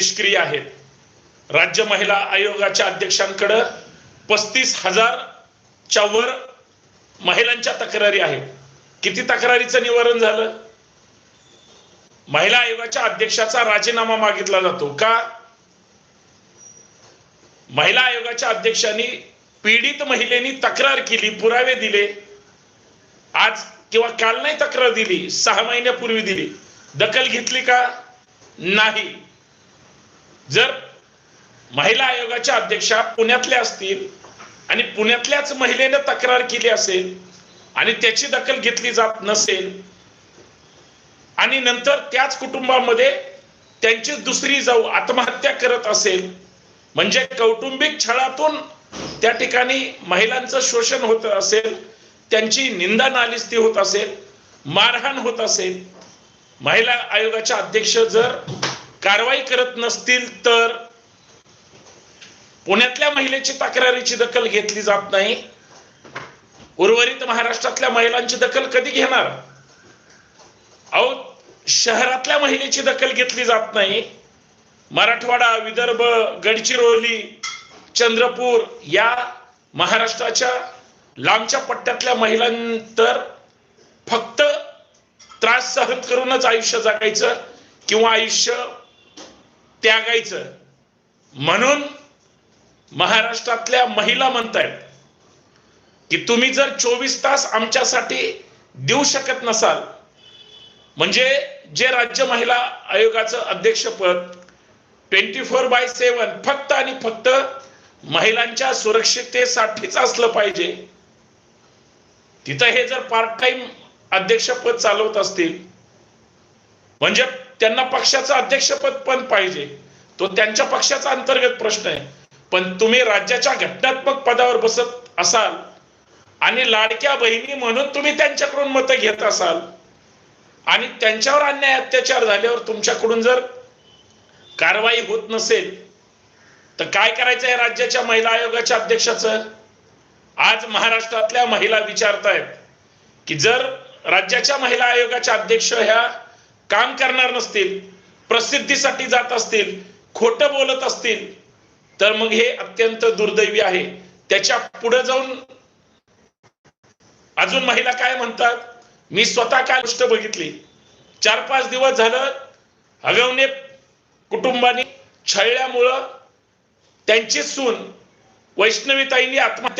निष्क्रिय आहेत. राज्य महिला आयोगाच्या अध्यक्षांकडं पस्तीस हजारच्या वर महिलांच्या तक्रारी आहेत. किती तक्रारीचं निवारण झालं? महिला आयोगाच्या अध्यक्षाचा राजीनामा मागितला जातो का? महिला आयोगाच्या अध्यक्षांनी पीडित महिलेनी तक्रार केली पुरावे दिले. आज किंवा काल नाही तक्रार दिली सहा महिन्यापूर्वी दिली. दखल घेतली का? नाही. जर महिला आयोगाच्या अध्यक्षा पुण्यातल्या असतील आणि पुण्यातल्याच महिलेनं तक्रार केली असेल आणि त्याची दखल घेतली जात नसेल आणि नंतर त्याच कुटुंबामध्ये त्यांची दुसरी जाऊ आत्महत्या करत असेल म्हणजे कौटुंबिक छळातून त्या ठिकाणी महिलांचं शोषण होत असेल त्यांची निंदा नालिस्ती होत असेल मारहाण होत असेल महिला आयोगाच्या अध्यक्ष जर कारवाई करत नसतील तर पुण्यातल्या महिलेची तक्रारीची दखल घेतली जात नाही. उर्वरित महाराष्ट्रातल्या महिलांची दखल कधी घेणार? अहो शहरातल्या महिलेची दखल घेतली जात नाही. मराठवाडा विदर्भ गडचिरोली चंद्रपूर या महाराष्ट्राच्या लांबच्या पट्ट्यातल्या महिलांतर फक्त त्रास सहन करूनच आयुष्य जगायचं किंवा आयुष्य त्यागायचं. म्हणून महाराष्ट्रातल्या महिला म्हणतायत की तुम्ही जर चोवीस तास आमच्यासाठी देऊ शकत नसाल म्हणजे जे राज्य महिला आयोगाचं अध्यक्षपद ट्वेंटी फोर बाय सेवन फक्त आणि फक्त महिलांच्या सुरक्षिततेसाठीच असलं पाहिजे तिथं हे जर पार्ट टाइम अध्यक्षपद चालवत असतील म्हणजे त्यांना पक्षाचं अध्यक्षपद पण पाहिजे. तो त्यांच्या पक्षाचा अंतर्गत प्रश्न आहे. पण तुम्ही राज्याच्या घटनात्मक पदावर बसत असाल आणि लाडक्या बहिणी म्हणून तुम्ही त्यांच्याकडून मतं घेत असाल आणि त्यांच्यावर अन्याय अत्याचार झाल्यावर तुमच्याकडून जर कारवाई होत नसेल तर काय करायचं आहे राज्याच्या महिला आयोगाच्या अध्यक्षाचं? आज महाराष्ट्रातल्या महिला विचारतायत की जर राज्याच्या महिला आयोगाच्या अध्यक्ष ह्या काम करणार नसतील प्रसिद्धीसाठी जात असतील खोटं बोलत असतील तर मग हे अत्यंत दुर्दैवी आहे. त्याच्या पुढे जाऊन अजून महिला काय म्हणतात? मी स्वतः काय गोष्ट बघितली. चार पाच दिवस झालं हगवणे कुटुंबाने छळल्यामुळं त्यांची सून वैष्णवीताईंनी आत्महत्या